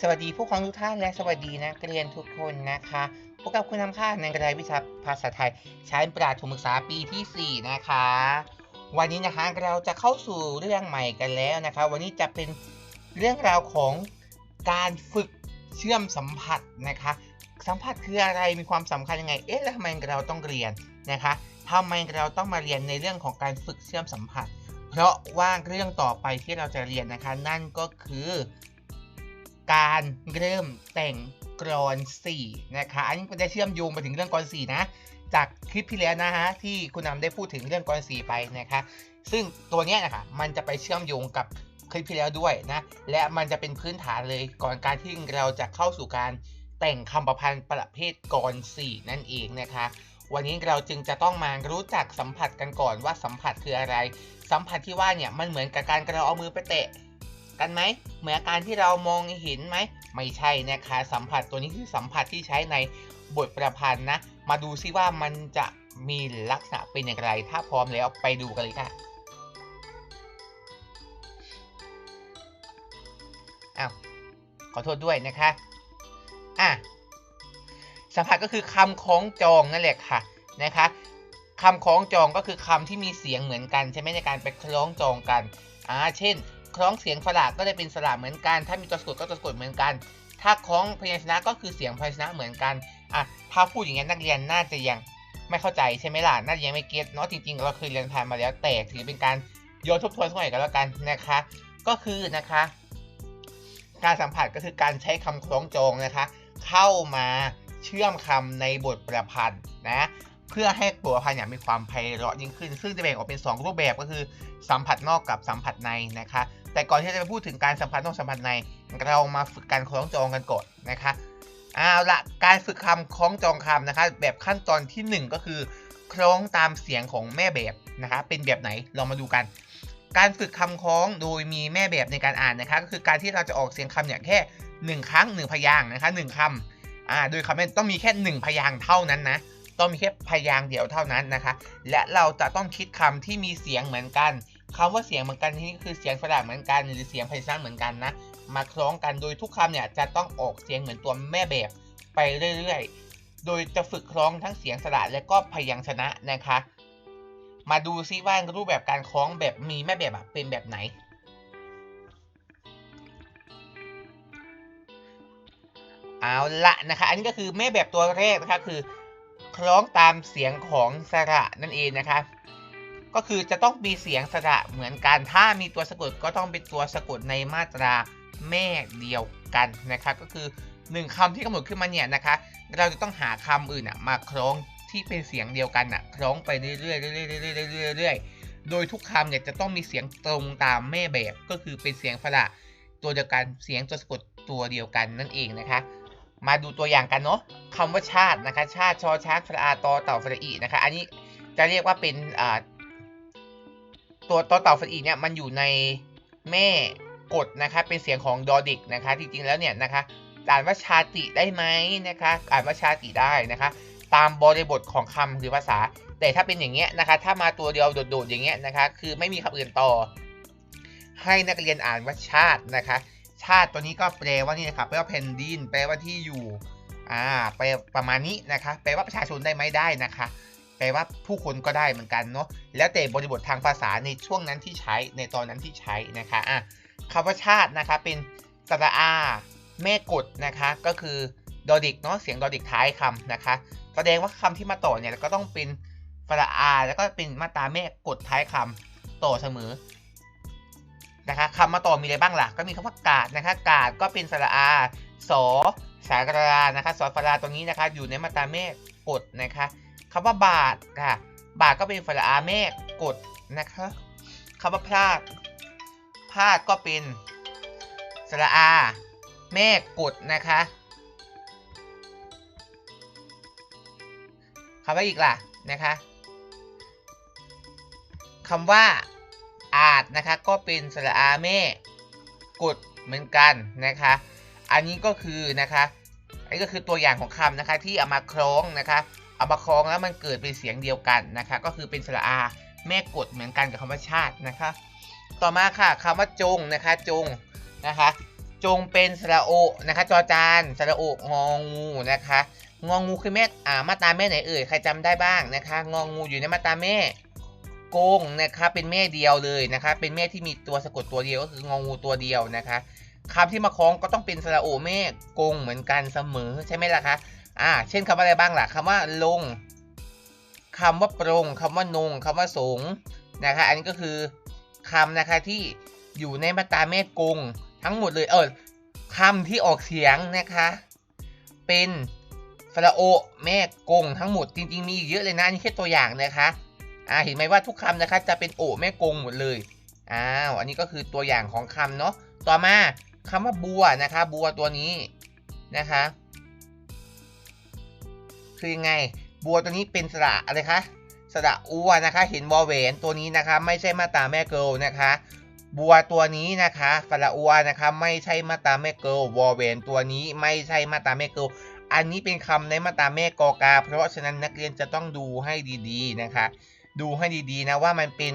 สวัสดีผู้ฟังทุกท่านและสวัสดีนักเรียนทุกคนนะคะพบกับคุณนำค่าในรายวิชาภาษาไทยชั้นประถมศึกษาปีที่ 4 นะคะ วันนี้นะคะเราจะเข้าสู่เรื่องใหม่กันแล้วนะคะ วันนี้จะเป็นเรื่องราวของการฝึกเชื่อมสัมผัสนะคะ สัมผัสคืออะไรมีความสำคัญยังไง เอ๊ะแล้วทำไมเราต้องเรียนนะคะทำไมเราต้องมาเรียนในเรื่องของการฝึกเชื่อมสัมผัส เพราะว่าเรื่องต่อไปที่เราจะเรียนนะคะ นั่นก็คือ การเริ่มแต่งกรอน4นะคะ อันนี้จะเชื่อมโยงไปถึงเรื่องกรอน4นะ จากคลิปที่แล้วนะฮะที่คุณนำได้พูดถึงเรื่องกรอน4ไปนะคะ ซึ่งตัวนี้นะคะมันจะไปเชื่อมโยงกับคลิปที่แล้วด้วยนะ และมันจะเป็นพื้นฐานเลยก่อนการที่เราจะเข้าสู่การแต่งคำประพันธ์ประเภทกร4นั่นเองนะคะ วันนี้เราจึงจะต้องมารู้จักสัมผัสกันก่อนว่าสัมผัสคืออะไร สัมผัสที่ว่าเนี่ยมันเหมือนกับการเราเอามือไปเตะกันไหมเหมือนการที่เรามองเห็นไหม ไม่ใช่นะคะสัมผัสตัวนี้คือสัมผัสที่ใช้ในบทประพันธ์นะ มาดูซิว่ามันจะมีลักษณะเป็นอย่างไร ถ้าพร้อมแล้วไปดูกันเลยค่ะอ้าวขอโทษด้วยนะคะอะสัมผัสก็คือคำคล้องจองนั่นแหละค่ะนะคะ คำคล้องจองก็คือคำที่มีเสียงเหมือนกัน ใช่ไหมในการไปคล้องจองกันอ่าเช่น คล้องเสียงสระก็ได้เป็นสระเหมือนกัน ถ้ามีตัวสะกดก็ตัวสะกดเหมือนกัน ถ้าคล้องพยัญชนะก็คือเสียงพยัญชนะเหมือนกันอะถ้าพูดอย่างนี้นักเรียนน่าจะยังไม่เข้าใจใช่ไหมล่ะน่าจะยังไม่เก็ตเนาะจริงๆ เราเคยเรียนผ่านมาแล้วแต่ถือเป็นการโยนทบทวนสักหน่อยกันแล้วกันนะคะ ก็คือนะคะ การสัมผัสก็คือการใช้คำคล้องจองนะคะ เข้ามาเชื่อมคำในบทประพันธ์นะ เพื่อให้บทประพันธ์เนี่ยมีความไพเราะยิ่งขึ้น ซึ่งจะแบ่งออกเป็น 2 รูปแบบก็คือสัมผัสนอกกับสัมผัสในนะคะ แต่ก่อนที่จะไปพูดถึงการสัมผัสนอกสัมผัสใน เรามาฝึกการคล้องจองกันก่อนนะคะเอาละการฝึกคำคล้องจองคำนะคะ แบบขั้นตอนทีหนึ่1 ก็คือคล้องตามเสียงของแม่แบบนะคะ เป็นแบบไหนเรามาดูกัน การฝึกคำคล้องโดยมีแม่แบบในการอ่านนะคะก็คือการที่เราจะออกเสียงคำเนี่ยแค่ 1 ครั้ง 1 พยางค์นะคะ1คำอ่าโดยคำนี้ต้องมีแค่ 1 พยางค์เท่านั้นนะ ต้องมีแค่พยางค์เดียวเท่านั้นนะคะ และเราจะต้องคิดคำที่มีเสียงเหมือนกันคำว่าเสียงเหมือนกันที่นี่คือเสียงสระเหมือนกัน หรือเสียงพยัญชนะเหมือนกันนะ มาคล้องกันโดยทุกคำเนี่ยจะต้องออกเสียงเหมือนตัวแม่แบบไปเรื่อยๆ โดยจะฝึกคล้องทั้งเสียงสระและก็พยัญชนะนะคะ มาดูซิว่ารูปแบบการคล้องแบบมีแม่แบบเป็นแบบไหนเอาละนะคะ อันนี้ก็คือแม่แบบตัวแรกนะคะคือ คล้องตามเสียงของสระนั่นเองนะคะก็คือจะต้องมีเสียงสระเหมือนกัน ถ้ามีตัวสะกดก็ต้องเป็นตัวสะกดในมาตราแม่เดียวกันนะคะก็คือ 1คำที่กำหนดขึ้นมาเนี่ยนะคะ เราจะต้องหาคำอื่นมาคล้องที่เป็นเสียงเดียวกันอะคล้องไปเรื่อยๆเรื่อยๆเรื่อยๆเรื่อยๆโดยทุกคำเนี่ยจะต้องมีเสียงตรงตามแม่แบบ ก็คือเป็นเสียงสระตัวเดียวกันเสียงตัวสะกดตัวเดียวกันนั่นเองนะคะ มาดูตัวอย่างกันเนาะคำว่าชาตินะคะ ชาติชอช้างสระอาตอเต่าสระอีนะคะ อันนี้จะเรียกว่าเป็นตัวตอเต่าฟันอีเนี่ยมันอยู่ในแม่กดนะคะ เป็นเสียงของดอเด็กนะคะ จริงๆแล้วเนี่ยนะคะอ่านว่าชาติได้ไหมนะคะอ่านว่าชาติได้นะคะ ตามบริบทของคำหรือภาษา แต่ถ้าเป็นอย่างเงี้ยนะคะ ถ้ามาตัวเดียวโดดๆอย่างเงี้ยนะคะ คือไม่มีคำอื่นต่อ ให้นักเรียนอ่านว่าชาตินะคะ ชาติตัวนี้ก็แปลว่านี่นะครับแปลว่าแผ่นดิน แปลว่าที่อยู่อ่าแปลประมาณนี้นะคะ แปลว่าประชาชนได้ไหมได้นะคะ แปลว่าผู้คนก็ได้เหมือนกันเนาะแล้วแต่บริบททางภาษาในช่วงนั้นที่ใช้ในตอนนั้นที่ใช้นะคะอะคำว่าชาตินะคะเป็นสระอาแม่กดนะคะก็คือดอด็กเนาะเสียงดอด็กท้ายคำนะคะ แสดงว่าคำที่มาต่อเนี่ยก็ต้องเป็นสระอาแล้วก็เป็นมาตราแม่กดท้ายคำต่อเสมอ นะคะคำมาต่อมีอะไรบ้างล่ะ ก็มีคำว่ากาดนะคะ กาดก็เป็นสระอาสอสารานะคะสอสาราตรงนี้นะคะ อยู่ในมาตราแม่กดนะคะคำว่าบาทค่ะ บาทก็เป็นสระอาแม่กดนะคะคำว่าพลาดพลาดก็เป็นสระอาแม่กดนะคะคำว่าอีกล่ะนะคะคำว่า อาจนะคะก็เป็นสระอาแม่กดเหมือนกันนะคะ อันนี้ก็คือนะคะอันนี้ก็คือตัวอย่างของคำนะคะที่เอามาคล้องนะคะเอามาคล้องแล้วมันเกิดเป็นเสียงเดียวกันนะคะ ก็คือเป็นสระอาแม่กดเหมือนกันกับคำว่าชาตินะคะ ต่อมาค่ะคำว่าจงนะคะจงนะคะจงเป็นสระโอนะคะจอจานสระโององูนะคะงองูคือแม่อ่ามาตาแม่ไหนเอ่ยใครจำได้บ้างนะคะงองูอยู่ในมาตาแม่ กงนะคะเป็นแม่เดียวเลยนะคะ เป็นแม่ที่มีตัวสะกดตัวเดียวก็คืององูตัวเดียวนะคะคำที่มาคล้องก็ต้องเป็นสระโอแม่กงเหมือนกันเสมอใช่ไหมล่ะคะอ่าเช่นคำว่าอะไรบ้างล่ะคำว่าลงคำว่าปรงคำว่านงคำว่าสงนะคะอันนี้ก็คือคำนะคะที่อยู่ในมาตราแม่กง ทั้งหมดเลยเออคำที่ออกเสียงนะคะ เป็นสระโอแม่กงทั้งหมดจริง ๆ มีเยอะเลยนะนี่แค่ตัวอย่างนะคะ อ่าเห็นไหมว่าทุกคำนะคะจะเป็นโอแม่กงหมดเลยอ้าวอันนี้ก็คือตัวอย่างของคำเนาะต่อมาคำว่าบัวนะคะ บัวตัวนี้นะคะ คือยังไง บัวตัวนี้เป็นสระอะไรคะสระอัวนะคะ เห็นวอลเวนตัวนี้นะคะ ไม่ใช่มาตาแม่เกิลนะคะ บัวตัวนี้นะคะสระอัวนะคะ ไม่ใช่มาตาแม่เกิลวอลเวนตัวนี้ไม่ใช่มาตาแม่เกิลอันนี้เป็นคำในมาตาแม่กอกา เพราะฉะนั้นนักเรียนจะต้องดูให้ดีๆนะคะ ดูให้ดีๆนะว่ามันเป็น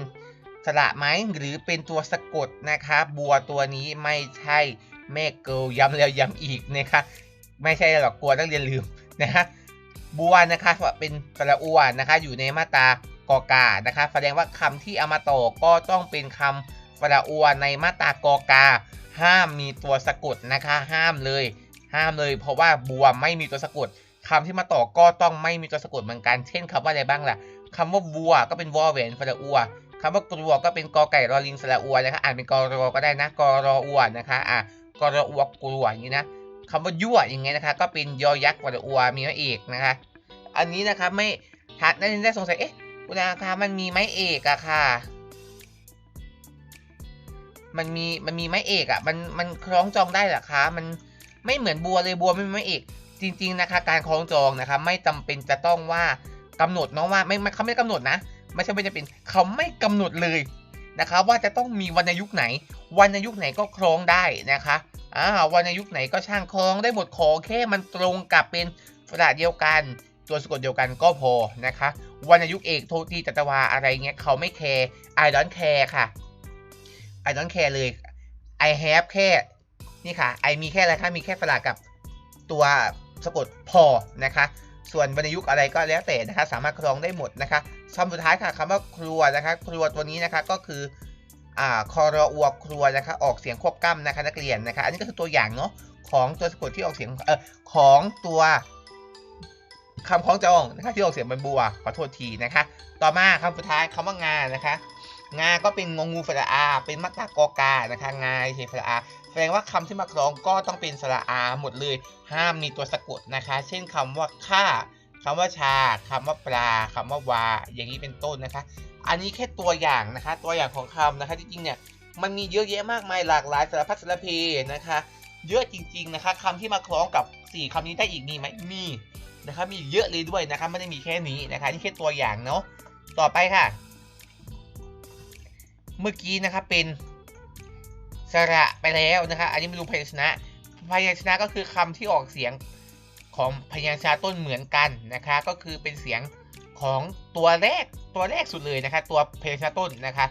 สระไหมหรือเป็นตัวสะกดนะคะบัวตัวนี้ไม่ใช่แม่เกิลย้ำแล้วย้ำอีกนะคะไม่ใช่หรอกกลัวนักเรียนลืมนะคะบัวนะคะเป็นสระอัวนะคะอยู่ในมาตรากอกานะคะแสดงว่าคำที่เอามาต่อก็ต้องเป็นคำสระอัวในมาตรากอกา ห้ามมีตัวสะกดนะคะห้ามเลย ห้ามเลย เพราะว่าบัวไม่มีตัวสะกดคำที่มาต่อก็ต้องไม่มีตัวสะกดเหมือนกัน เช่นคำว่าอะไรบ้างล่ะ คำว่าวัวก็เป็นวอแหวนสระอัวคำว่ากลัวก็เป็นกอไก่รอลิงสระอัวนะคะอ่านเป็นกอรอก็ได้นะกอรออัวนะคะอะกอรออัวกลัวอย่างนี้นะคำว่ายั่วอย่างเงี้ยนะคะ ก็เป็นยอยักษ์สระอัวมีไม้เอกนะคะ อันนี้นะคะไม่ทัดนั่นได้สงสัยเอ๊ะคุณอาคะมันมีไม้เอกอะค่ะ มันมีมันมีไม้เอกอะมันมันคล้องจองได้หรอคะมันไม่เหมือนบัวเลยบัวไม่มีไม้เอกจริง ๆนะคะ การคล้องจองนะคะ ไม่จำเป็นจะต้องว่า กำหนดเนาะว่าไม่เขาไม่กำหนดนะ ไม่ใช่ไม่จะเป็นเขาไม่กำหนดเลยนะคะว่าจะต้องมีวรรณยุกไหนวรรณยุกไหนก็คล้องได้นะคะอ่าวรรณยุกไหนก็ช่างคล้องได้หมดขอแค่มันตรงกับเป็นสระเดียวกัน ตัวสะกดเดียวกันก็พอนะคะวรรณยุกเอกโทตีจัตวาอะไรเงี้ยเขาไม่แคร์ I don't care ค่ะ I don't care เลย I have แค่นี่ค่ะ I มีแค่อะไรคะมีแค่สระกับตัวสะกดพอนะคะ ส่วนวรรณยุกอะไรก็แล้วแต่นะคะ สามารถครองได้หมดนะคะคำสุดท้ายค่ะคำว่าครัวนะคะ ครัวตัวนี้นะคะก็คืออ่าคอรอวครัวนะคะออกเสียงควบกล้ำนะคะนักเรียนนะคะ อันนี้ก็คือตัวอย่างเนาะของตัวสะกดที่ออกเสียงเออของตัวคำคล้องจองนะคะที่ออกเสียงเป็นบัวขอโทษทีนะคะ ต่อมาคำสุดท้ายคำว่างานนะคะ งาก็เป็นงงูสระอา เป็นมาตรากอกานะคะงาเฉสระอา แสดงว่าคำที่มาคล้องก็ต้องเป็นสระอาหมดเลย ห้ามมีตัวสะกดนะคะ เช่นคำว่าข้าคำว่าชาคำว่าปลาคำว่าวา อย่างนี้เป็นต้นนะคะ อันนี้แค่ตัวอย่างนะคะ ตัวอย่างของคำนะคะจริงๆเนี่ยมันมีเยอะแยะมากมายหลากหลายสารพัดสารเพนะคะ เยอะจริงๆนะคะคำที่มาคล้องกับ 4คำนี้ได้อีกมีไหมมีนะครับมีเยอะเลยด้วยนะครับไม่ได้มีแค่นี้นะคะนี่แค่ตัวอย่างเนาะต่อไปค่ะ เมื่อกี้นะครับเป็นสระไปแล้วนะคะอันนี้มาดูพยัญชนะ พยัญชนะก็คือคำที่ออกเสียงของพยัญชนะต้นเหมือนกันนะคะก็คือเป็นเสียงของตัวแรกตัวแรกสุดเลยนะคะตัวพยัญชนะต้นนะคะ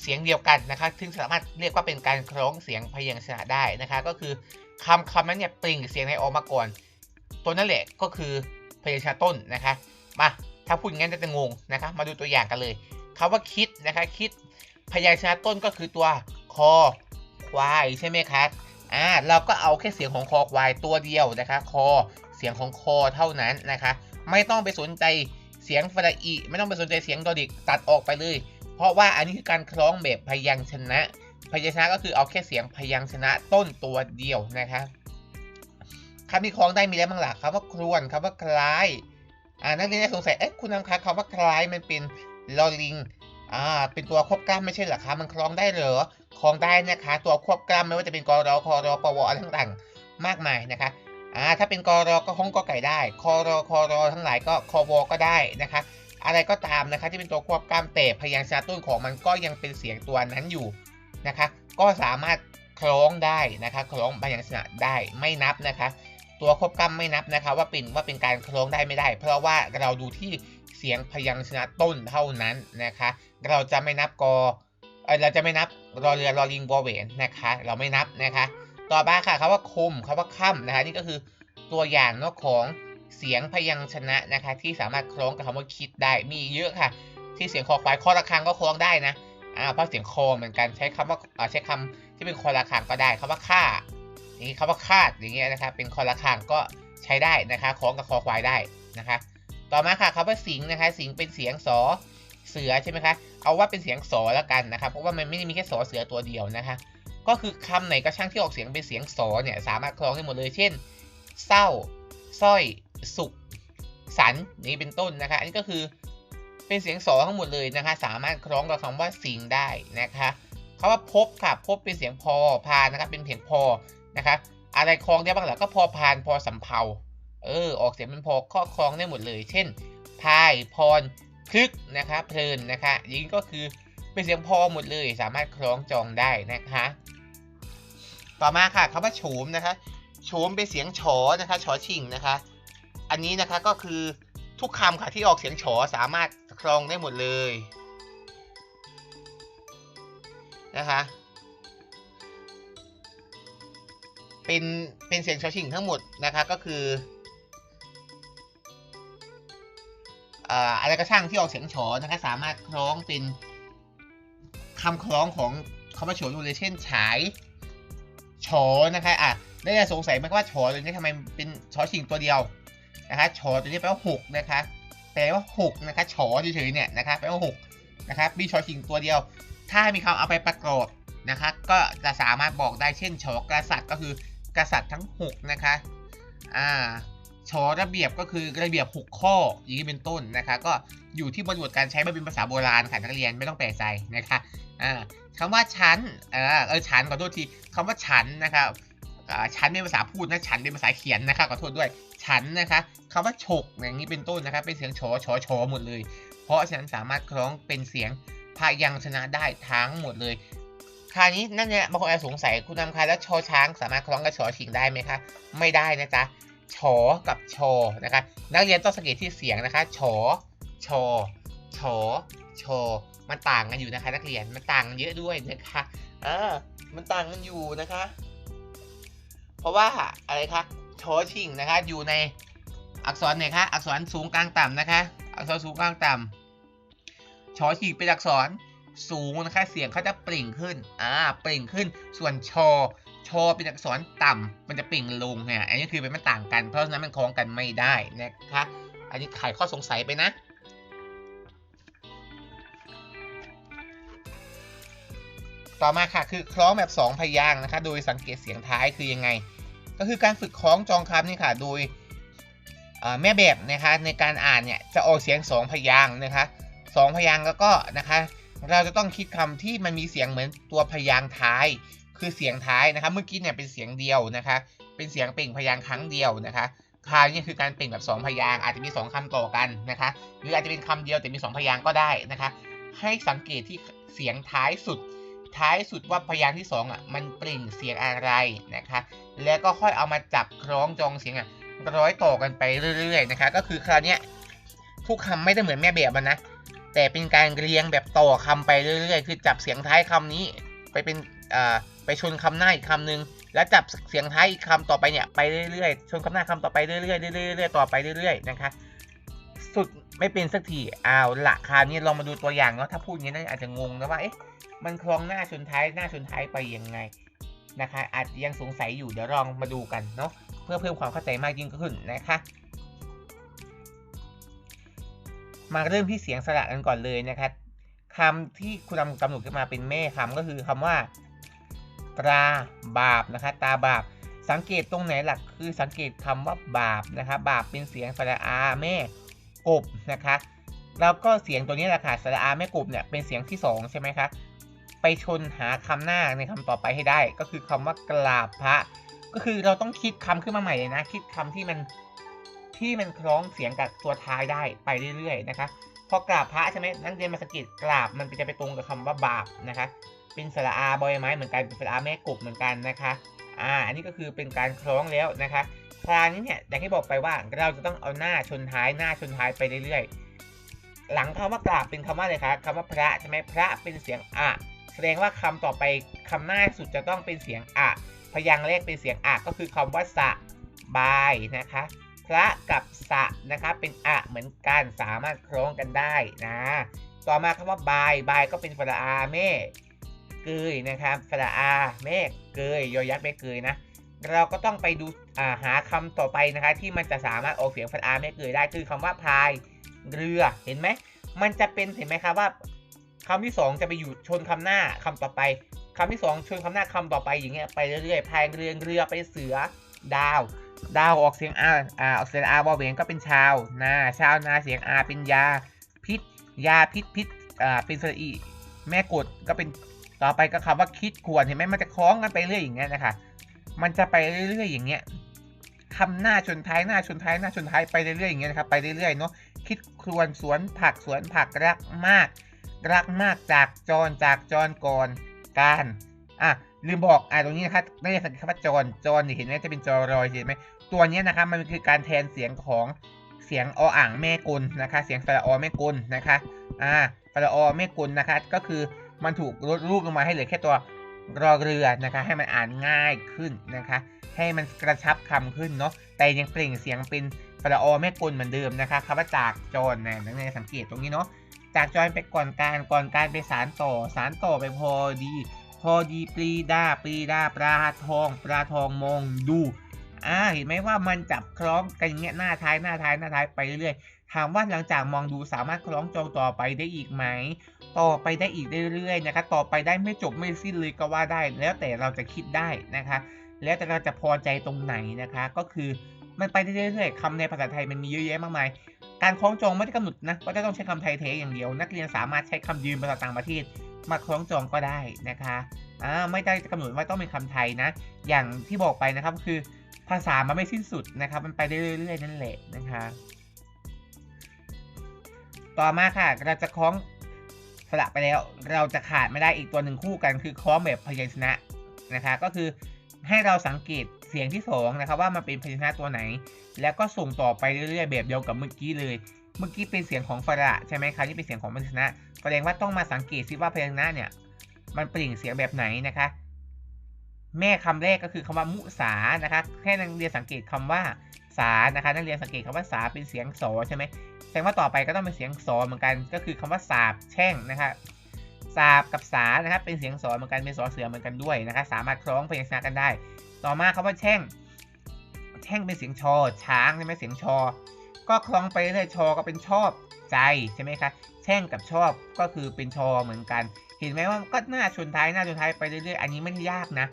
เสียงเดียวกันนะคะซึ่งสามารถเรียกว่าเป็นการคล้องเสียงพยัญชนะได้นะคะ ก็คือคำคำนั้นเนี่ยเปล่งเสียงในออกมาก่อน ตัวนั่นแหละก็คือพยัญชนะต้นนะคะ มาถ้าพูดงั้นจะงงนะคะ มาดูตัวอย่างกันเลยคำว่าคิดนะคะ คิด พยัญชนะต้นก็คือตัวคอควายใช่ไหมคะอ่าเราก็เอาแค่เสียงของคอควายตัวเดียวนะคะ คอเสียงของคอเท่านั้นนะคะ ไม่ต้องไปสนใจเสียงฟระอีไม่ต้องไปสนใจเสียงดอดิกตัดออกไปเลย เพราะว่าอันนี้คือการคล้องแบบพยัญชนะ พยัญชนะก็คือเอาแค่เสียงพยัญชนะต้นตัวเดียวนะคะคำที่คล้องได้มีอะไรบ้างล่ะคำว่าครวนคำว่าคล้ายอ่านักเรียนสงสัยเอ๊ะคุณนำคะคำว่าคล้ายมันเป็นลอลิง อ่า เป็นตัวควบกล้ามไม่ใช่เหรอคะ มันคล้องได้เหรอ คล้องได้นะคะ ตัวควบกล้ามไม่ว่าจะเป็นกรอคอรอปวอะไรต่างๆ มากมายนะคะ อ่า ถ้าเป็นกรอก็คงกอไก่ได้ คอรอคอรอทั้งหลายก็คอวก็ได้นะคะ อะไรก็ตามนะคะที่เป็นตัวควบกล้ามแต่พยัญชนะต้นของมันก็ยังเป็นเสียงตัวนั้นอยู่นะคะ ก็สามารถคล้องได้นะคะคล้องพยัญชนะได้ไม่นับนะคะ ตัวควบกล้ำไม่นับนะคะ ว่าเป็นว่าเป็นการคล้องได้ไม่ได้ เพราะว่าเราดูที่ เสียงพยัญชนะต้นเท่านั้นนะคะ เราจะไม่นับกอเราจะไม่นับรอเรือรอลิงวอเวนนะคะ เราไม่นับนะคะ ต่อมาค่ะคำว่าคมคำว่าค่ำนะคะนี่ก็คือตัวอย่างเนาะของเสียงพยัญชนะนะคะ ที่สามารถคล้องกับคำว่าคิดได้มีเยอะค่ะ ที่เสียงคอควายคอระฆังก็คล้องได้นะอ่าเพราะเสียงคอเหมือนกันใช้คำว่าอ่าใช้คำที่เป็นคอระฆังก็ได้คำว่าฆ่าอย่างนี้คำว่าคาดอย่างเงี้ยนะคะเป็นคอระฆังก็ใช้ได้นะคะคล้องกับคอควายได้นะคะ ต่อมาค่ะคำว่าสิงนะคะ สิงเป็นเสียงสอเสือใช่ไหมคะ เอาว่าเป็นเสียงสอแล้วกันนะคะเพราะว่ามันไม่ได้มีแค่สอเสือตัวเดียวนะคะ ก็คือคำไหนก็ช่างที่ออกเสียงเป็นเสียงสอเนี่ยสามารถคล้องได้หมดเลย เช่น เศร้า สร้อย สุข สันนี้เป็นต้นนะคะ อันนี้ก็คือเป็นเสียงสอทั้งหมดเลยนะคะ สามารถคล้องกับคำว่าสิงได้นะคะคำว่าพบค่ะ พบเป็นเสียงพอพานนะคะเป็นเสียงพอนะคะ อะไรคล้องได้บ้างล่ะก็พอพานพอสำเพา เออออกเสียงเป็นพอข้อคล้องได้หมดเลย เช่นพายพรคลึกนะคะเพลินนะคะย่างก็คือเป็นเสียงพอหมดเลย สามารถคล้องจองได้นะคะต่อมาค่ะคำว่าโฉมนะคะโฉมเป็นเสียงฉอนะคะฉอชิงนะคะ อันนี้นะคะก็คือทุกคำค่ะที่ออกเสียงฉอสามารถคลองได้หมดเลยนะคะเป็นเป็นเสียงชอชิงทั้งหมดนะคะก็คือ อะไรก็ช่างที่ออกเสียงฉอนะคะสามารถคล้องเป็นคำคล้องของคำว่าโฉมดูเลยเช่นฉายฉอนะคะอะได้สงสัยไหมว่าฉอตัวนี้ทำไมเป็นชอชิงตัวเดียวนะคะฉอตัวนี้แปลว่าหกนะคะแปลว่าหกนะคะฉอเฉยๆเนี่ยนะคะแปลว่าหกนะคะมีชอชิงตัวเดียว ถ้ามีคำเอาไปประกอบนะคะก็จะสามารถบอกได้เช่นฉอกษัตริย์ก็คือกษัตริย์ทั้งหกนะคะ อ่า ฉอระเบียบก็คือระเบียบหกข้ออย่างนี้เป็นต้นนะคะ ก็อยู่ที่บริบทการใช้มาเป็นภาษาโบราณค่ะนักเรียนไม่ต้องแปลกใจนะคะอ่าคำว่าฉันเออเออฉันขอโทษทีคำว่าฉันนะครับอ่าฉันเป็นภาษาพูดนะฉันเป็นภาษาเขียนนะคะขอโทษด้วยฉันนะคะคำว่าฉกอย่างนี้เป็นต้นนะครับเป็นเสียงชอชอชอหมดเลย เพราะฉะนั้นสามารถคล้องเป็นเสียงพยัญชนะได้ทั้งหมดเลยคราวนี้นั่นเนี่ยบางคนอาจสงสัยคุณนำคาแล้วชอช้างสามารถคล้องกับชอชิงได้ไหมคะ ไม่ได้นะจ๊ะ ชอกับชอนะคะนักเรียนต้องสังเกตที่เสียงนะคะชอชอชอชอมันต่างกันอยู่นะคะ นักเรียนมันต่างกันเยอะด้วยนะคะเออมันต่างกันอยู่นะคะ เพราะว่าอะไรคะชอชิงนะคะ อยู่ในอักษรไหนคะอักษรสูงกลางต่ำนะคะ อักษรสูงกลางต่ำชอชิงเป็นอักษรสูงนะคะ เสียงเขาจะเปล่งขึ้น อ่าเปล่งขึ้น ส่วนชอ ชอเป็นอักษรต่ำมันจะเปล่งลงเนี่ยอันนี้คือเป็นมันต่างกัน เพราะฉะนั้นมันคล้องกันไม่ได้นะคะอันนี้ไขข้อสงสัยไปนะต่อมาค่ะคือคล้องแบบ 2 พยางค์นะคะ โดยสังเกตเสียงท้ายคือยังไง ก็คือการฝึกคล้องจองคำนี่ค่ะโดยแม่แบบนะคะในการอ่านเนี่ยจะออกเสียง 2 พยางค์นะคะสองพยางค์แล้วก็นะคะ เราจะต้องคิดคำที่มันมีเสียงเหมือนตัวพยางค์ท้าย คือเสียงท้ายนะคะ เมื่อกี้เนี่ยเป็นเสียงเดียวนะคะ เป็นเสียงเปล่งพยางค์ครั้งเดียวนะคะคราวนี้คือการเปล่งแบบ 2 พยางค์อาจจะมี 2คำต่อกันนะคะ หรืออาจจะเป็นคำเดียวแต่มี 2 พยางค์ก็ได้นะคะ ให้สังเกตที่เสียงท้ายสุด ท้ายสุดว่าพยางค์ที่2อะมันเปล่งเสียงอะไรนะคะ แล้วก็ค่อยเอามาจับคล้องจองเสียงอะร้อยต่อกันไปเรื่อยๆนะคะ ก็คือคราวนี้ทุกคำไม่ได้เหมือนแม่แบบมันนะแต่เป็นการเรียงแบบต่อคำไปเรื่อยๆ คือจับเสียงท้ายคำนี้ ไปเป็นอ่า ไปชนคำหน้าอีกคำหนึ่งแล้วจับเสียงท้ายอีกคำต่อไปเนี่ยไปเรื่อยๆชนคำหน้าคำต่อไปเรื่อยๆเรื่อยๆเรื่อยๆต่อไปเรื่อยๆนะคะ สุดไม่เป็นสักทีอ้าวละคราวนี้ลองมาดูตัวอย่างเนาะถ้าพูดอย่างนี้น่าอาจจะงงนะว่าเอ๊ะมันคลองหน้าชนท้ายหน้าชนท้ายไปยังไงนะคะ อาจจะยังสงสัยอยู่เดี๋ยวลองมาดูกันเนาะเพื่อเพิ่มความเข้าใจมากยิ่งขึ้นนะคะมาเริ่มที่เสียงสระกันก่อนเลยนะคะคำที่คุณนำกำหนดขึ้นมาเป็นแม่คำก็คือคำว่า ตราบาปนะคะตาบาป สังเกตตรงไหนหลักคือสังเกตคำว่าบาปนะคะบาปเป็นเสียงสระอาแม่กบนะคะแล้วก็เสียงตัวนี้แหละค่ะสระอาแม่กบเนี่ยเป็นเสียงที่สองใช่ไหมคะไปชนหาคำหน้าในคำต่อไปให้ได้ ก็คือคำว่ากราบพระ ก็คือเราต้องคิดคำขึ้นมาใหม่เลยนะ คิดคำที่มันที่มันคล้องเสียงกับตัวท้ายได้ไปเรื่อยๆนะคะพอกราบพระใช่ไหมนักเรียนมาสงกิดกราบมันจะไปตรงกับคำว่าบาปนะคะ เป็นสระอาบอยไม้เหมือนกันเป็นสระอาแม่กบเหมือนกันนะคะอ่าอันนี้ก็คือเป็นการคล้องแล้วนะคะคราวนี้เนี่ยอย่างที่บอกไปว่าเราจะต้องเอาหน้าชนท้ายหน้าชนท้ายไปเรื่อยๆ หลังคำว่ากราบเป็นคำว่าอะไรคะคำว่าพระใช่ไหมพระเป็นเสียงอะแสดงว่าคำต่อไปคำหน้าสุดจะต้องเป็นเสียงอะพยางค์แรกเป็นเสียงอะก็คือคำว่าสะบายนะคะพระกับสะนะคะเป็นอะเหมือนกันสามารถคล้องกันได้นะต่อมาคำว่าบายบายก็เป็นฟระอาแม่ เกยนะครับฟระอาแม่เกยยอยักษ์แม่เกยนะ เราก็ต้องไปดูาหาคำต่อไปนะคะที่มันจะสามารถออกเสียงฟระอาแม่เกยได้คือคำว่าพายเรือเห็นไหมมันจะเป็นเห็นไหมครับว่าคำที่สองจะไปอยู่ชนคำหน้าคำต่อไปคำที่สองชนคำหน้าคำต่อไปอย่างเงี้ยไปเรื่อยๆพายเรือเรือไปเสือดาว ดาวออกเสียงอาอ่าออกเสียงอาบอเวนก็เป็นชาวนาชาวนาเสียงอาเป็นยาพิษ ยาพิษพิษอ่าเป็นสระอีแม่กดก็เป็น ต่อไปก็คำว่าคิดควรเห็นไหมมันจะคล้องกันไปเรื่อยอย่างเงี้ยนะคะ มันจะไปเรื่อยๆอย่างเงี้ยคำหน้าชนท้ายหน้าชนท้ายหน้าชนท้ายไปเรื่อยๆอย่างเงี้ยนะครับไปเรื่อยๆเนาะคิดควรสวนผักสวนผักรักมาก รักมากจากจรจากจรก่อนการอะลืมบอกอะตรงนี้นะครับไม่ได้สังเกตว่าจรจรเห็นไหมจะเป็นจอรอยเห็นไหมตัวนี้นะครับมันคือการแทนเสียงของเสียงออ่างแม่กลนะคะ เสียงสระอแม่กลนะคะอ่าสระอแม่กลนะคะก็คือ มันถูกลดรูปลงมาให้เหลือแค่ตัวรอเรือนะคะ ให้มันอ่านง่ายขึ้นนะคะ ให้มันกระชับคำขึ้นเนาะแต่ยังเปล่งเสียงเป็นสระอแม่กลเหมือนเดิมนะคะคำว่าจากจรนะนักเรียนสังเกตตรงนี้เนาะจากจอยไปก่อนการก่อนการไปสารต่อสารต่อไปพอดี พอดีปรีดาปรีดาปลาทอง ปลาทองมองดูอ่าเห็นไหมว่ามันจับคล้องกันอย่างเงี้ยหน้าท้ายหน้าท้ายหน้าท้ายไปเรื่อย ถามว่าหลังจากมองดูสามารถคล้องจองต่อไปได้อีกไหม ต่อไปได้อีกเรื่อยๆนะคะต่อไปได้ไม่จบไม่สิ้นเลยก็ว่าได้ แล้วแต่เราจะคิดได้นะคะ แล้วแต่เราจะพอใจตรงไหนนะคะ ก็คือมันไปได้เรื่อยๆคำในภาษาไทยมันมีเยอะแยะมากมาย การคล้องจองไม่ได้กำหนดนะว่าจะต้องใช้คำไทยเทอย่างเดียว นักเรียนสามารถใช้คำยืมภาษาต่างประเทศมาคล้องจองก็ได้นะคะอ่าไม่ได้กำหนดว่าต้องเป็นคำไทยนะ อย่างที่บอกไปนะครับคือภาษามันไม่สิ้นสุดนะครับ มันไปได้เรื่อยๆนั่นแหละนะคะ ต่อมาค่ะ เราจะคล้องสระไปแล้ว เราจะขาดไม่ได้อีกตัวหนึ่งคู่กันคือคล้องแบบพยัญชนะนะคะ ก็คือให้เราสังเกตเสียงที่สองนะครับว่ามันเป็นพยัญชนะตัวไหน แล้วก็ส่งต่อไปเรื่อยๆแบบเดียวกับเมื่อกี้เลย เมื่อกี้เป็นเสียงของฝระใช่ไหมครับนี่เป็นเสียงของพยัญชนะ แสดงว่าต้องมาสังเกตซิว่าพยัญชนะเนี่ยมันเปล่งเสียงแบบไหนนะคะ แม่คำแรกก็คือคำว่ามุสานะคะให้นักเรียนสังเกตคำว่า สานะคะนักเรียนสังเกตคำว่าสาเป็นเสียงสใช่ไหมแสดงว่าต่อไปก็ต้องเป็นเสียงสเหมือนกัน ก็คือคำว่าสาบแช่งนะคะสาบกับสานะครับเป็นเสียงสอเหมือนกันเป็นสอเสือเหมือนกันด้วยนะคะสามารถคล้องพยัญชนะกันได้ ต่อมาคำว่าแช่ง แช่งเป็นเสียงชอ ช้างใช่ไหมเสียงชอ ก็คล้องไปเรื่อยชอก็เป็นชอบใจใช่ไหมคะแช่งกับชอบก็คือเป็นชอเหมือนกัน เห็นไหมว่าก็หน้าชนท้ายหน้าชนท้ายไปเรื่อยๆอันนี้ไม่ได้ยากนะ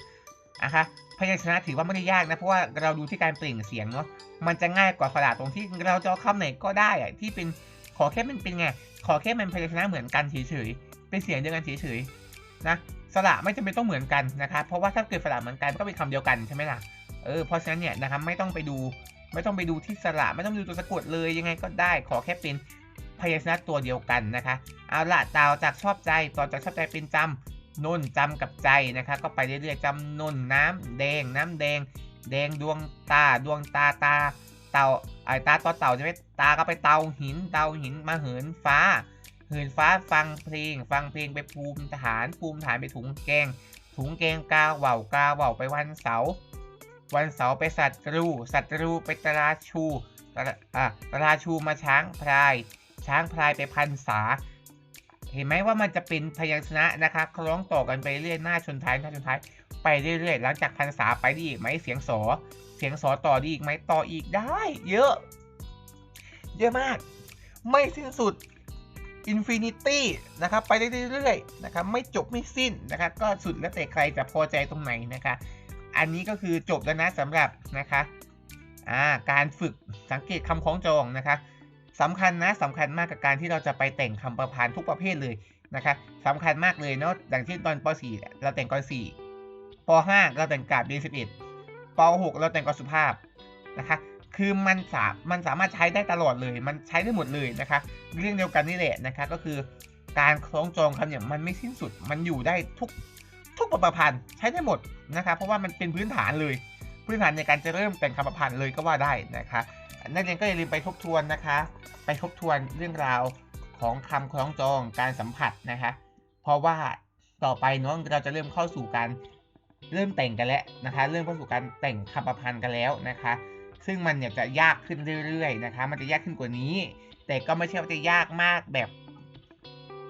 นะคะพยัญชนะถือว่าไม่ได้ยากนะ เพราะว่าเราดูที่การเปล่งเสียงเนาะมันจะง่ายกว่าฝรั่งตรงที่เราจะเอาคำไหนก็ได้อะที่เป็นขอแค่มันเป็นไงขอแค่มันพยัญชนะเหมือนกันเฉยๆเป็นเสียงเดียวกันเฉยๆนะสระไม่จำเป็นต้องเหมือนกันนะคะเพราะว่าถ้าเกิดสระเหมือนกันก็เป็นคำเดียวกันใช่ไหมล่ะเออเพราะฉะนั้นเนี่ยนะครับไม่ต้องไปดูไม่ต้องไปดูที่สระไม่ต้องดูตัวสะกดเลยยังไงก็ได้ ขอแค่เป็นพยัญชนะตัวเดียวกันนะคะ เอาละตาวจากชอบใจต่อจากชอบใจเป็นจำ นุ่นจำกับใจนะคะ ก็ไปเรื่อยๆจำนุ่นน้ำแดงน้ำแดง แดงดวงตาดวงตาตา เต่าไอ้ตาต่อเต่าใช่ไหมตาก็ไปเตาหินเตาหินมาเหินฟ้า เหินฟ้าฟังเพลง ฟังเพลงไปภูมิฐานภูมิฐานไปถุงแกง ถุงแกงกาเหว่ากาเหว่าไปวันเสาร์วันเสาร์ไปสัตว์รูสัตว์รูไปตราชูตราอะตราชูมาช้างพลาย ช้างพลายไปพันษา ห็นไหมว่ามันจะเป็นพยัญชนะนะคะคล้องต่อกันไปเรื่อยหน้าชนท้ายหน้าชนท้ายไปเรื่อยๆหลังจากพันษาไปได้อีกไหมเสียงสอเสียงสอต่อได้อีกไหมต่ออีกได้ เยอะ เยอะมาก ไม่สิ้นสุดอินฟินิตี้นะครับไปได้เรื่อยๆนะครับไม่จบไม่สิ้นนะครับก็สุดแล้วแต่ใครจะพอใจตรงไหนนะคะ อันนี้ก็คือจบแล้วนะสำหรับนะคะอ่าการฝึกสังเกตคำคล้องจองนะคะ สำคัญนะสำคัญมากกับการที่เราจะไปแต่งคำประพันธ์ทุกประเภทเลยนะคะสำคัญมากเลยเนาะอย่างเช่ตอนป .4 เราแต่งกร4ป .5 เราแต่งกาบเดือน11ป .6 เราแต่งกสุภาพนะคะคือมันสามันสามารถใช้ได้ตลอดเลย มันใช้ได้หมดเลยนะคะ เรื่องเดียวกันนี่แหละนะคะ ก็คือการคล้องจองคำเนี่ยมันไม่สิ้นสุด มันอยู่ได้ทุกทุกบทประพันธ์ใช้ได้หมดนะคะ เพราะว่ามันเป็นพื้นฐานเลย พื้นฐานในการจะเริ่มแต่งคำประพันธ์เลยก็ว่าได้นะคะ นักเรียนก็อย่าลืมไปทบทวนนะคะ ไปทบทวนเรื่องราวของคำคล้องจองการสัมผัสนะคะ เพราะว่าต่อไปเนาะเราจะเริ่มเข้าสู่การเริ่มแต่งกันแล้วนะคะ เริ่มเข้าสู่การแต่งคำประพันธ์กันแล้วนะคะ ซึ่งมันเนี่ยจะยากขึ้นเรื่อยๆนะคะ มันจะยากขึ้นกว่านี้ แต่ก็ไม่ใช่ว่าจะยากมากแบบ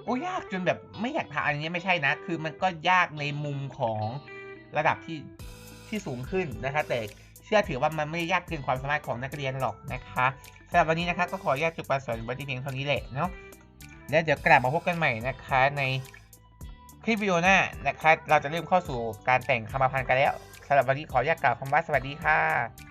โอ้ยากจนแบบไม่อยากทำอันนี้ไม่ใช่นะ คือมันก็ยากในมุมของระดับที่ ที่สูงขึ้นนะคะ แต่เชื่อถือว่ามันไม่ยากเกินความสามารถของนักเรียนหรอกนะคะสำหรับวันนี้นะคะก็ขอแยกจุดปรสอนไว้ที่เพียงเท่านี้แหละเนาะแล้วเดี๋ยวกลับมาพบกันใหม่นะคะในคลิปวิดีโอหน้านะคะเราจะเริ่มเข้าสู่การแต่งคำประพันธ์กันแล้วสำหรับวันนี้ขอแยกกล่าวคำว่าสวัสดีค่ะ